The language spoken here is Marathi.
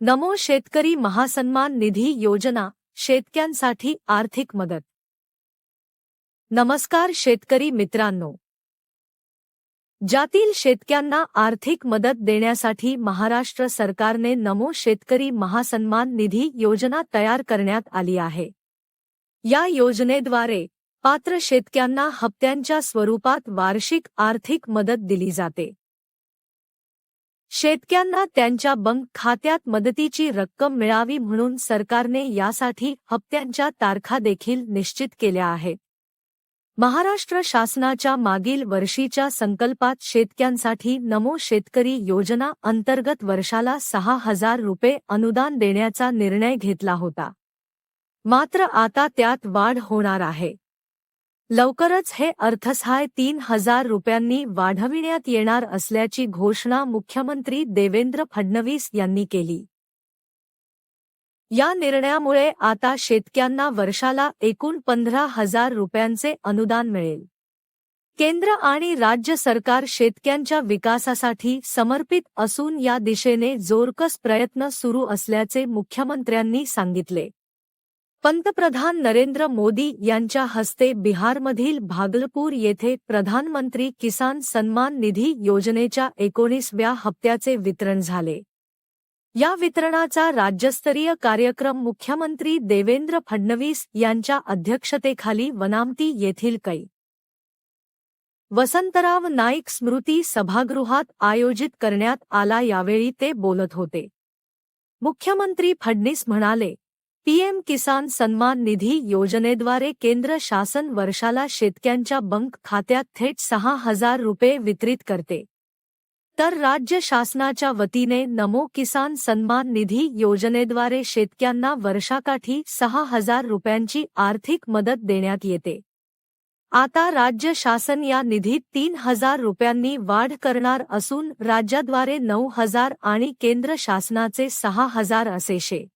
नमो शेतकरी महासन्मान निधी योजना शेतक्यांसाठी आर्थिक मदत. नमस्कार शेतकरी मित्रांनो. ज्यातील शेतकऱ्यांना आर्थिक मदत देण्यासाठी महाराष्ट्र सरकारने नमो शेतकरी महासन्मान निधी योजना तयार करण्यात आली आहे. या योजनेद्वारे पात्र शेतक्यांना हप्त्यांच्या स्वरूपात वार्षिक आर्थिक मदत दिली जाते. शेतक्यांना त्यांच्या बंक खात्यात मदतीची रक्कम मिळावी म्हणून सरकारने यासाठी हप्त्यांच्या तारखा देखील निश्चित केल्या आहेत. महाराष्ट्र शासनाच्या मागील वर्षीच्या संकल्पात शेतक्यांसाठी नमो शेतकरी योजना अंतर्गत वर्षाला सहा हजार रुपये अनुदान देण्याचा निर्णय घेतला होता. मात्र आता त्यात वाढ होणार आहे. लवकरच हे अर्थसहाय तीन हजार रुपयांनी वाढविण्यात येणार असल्याची घोषणा मुख्यमंत्री देवेंद्र फडणवीस यांनी केली. या निर्णयामुळे आता शेतक्यांना वर्षाला एकूण पंधरा हजार रुपयांचे अनुदान मिळेल. केंद्र आणि राज्य सरकार शेतक्यांच्या विकासासाठी समर्पित असून या दिशेने जोरकस प्रयत्न सुरू असल्याचे मुख्यमंत्र्यांनी सांगितले. पंतप्रधान नरेंद्र मोदी यांच्या हस्ते बिहारमधील भागलपूर येथे प्रधानमंत्री किसान सन्मान निधी योजनेच्या एकोणीसव्या हप्त्याचे वितरण झाले. या वितरणाचा राज्यस्तरीय कार्यक्रम मुख्यमंत्री देवेंद्र फडणवीस यांच्या अध्यक्षतेखाली वनामती येथील कै. वसंतराव नाईक स्मृती सभागृहात आयोजित करण्यात आला यावेळी ते बोलत होते. मुख्यमंत्री फडणीस म्हणाले पीएम किसान सन्मान निधी योजनेद्वारे केंद्र शासन वर्षाला शेतकऱ्यांच्या बँक खात्यात थेट सहा हजार रुपये वितरित करते. तर राज्य शासनाच्या वतीने नमो किसान सन्मान निधी योजनेद्वारे शेतकऱ्यांना वर्षाकाठी सहा हजार रुपयांची आर्थिक मदत देण्यात येते. आता राज्य शासन या निधीत तीन हजार रुपयांनी वाढ करणार असून राज्याद्वारे नऊ हजार आणि केंद्र शासनाचे सहा हजार असेशे.